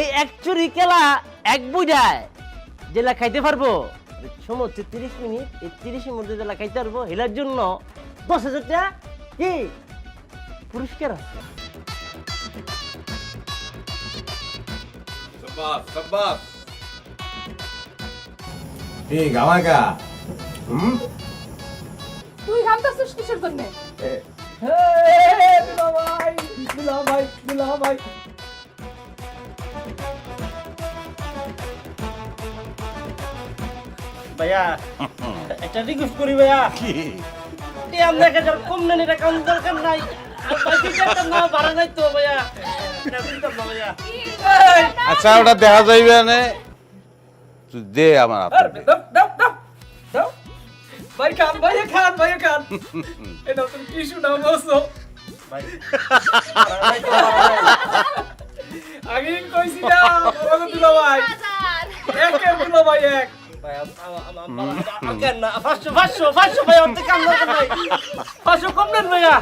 এই এক চুরি কেলা এক বুঝায় জেলা খাইতে পারব? হচ্ছে তিরিশ মিনিট এই তিরিশের মধ্যে জেলা খাইতে পারব? হেলার জন্য দশ হাজার টাকা কি পুরস্কার আছে? সাব্বাস সাব্বাস। এই গামাকা হুম? তুই ঘামতাছিস কিসের জন্য? ভাইয়া। একটা রিকোয়েস্ট করি ভাইয়া। কি? এ আমরা একটা কম নেন এটা কারণ দরকার নাই। আচ্ছা ওটা দেখা যাইবে না। তুই দে আমার হাতে। দে। দাও দাও দাও দাও। ভাই খান ভাই খান ভাই খান। এটা তুমি টিস্যু নাও বসো। আগে কইছি না আমাকে ভাই। এক এক দিল ভাই এক। ভাই, কেন না? পাঁচশো, পাঁচশো, পাঁচশো ভাই, অর্ধেক কাম দরকার পাঁচশো কম নেন ভাইয়া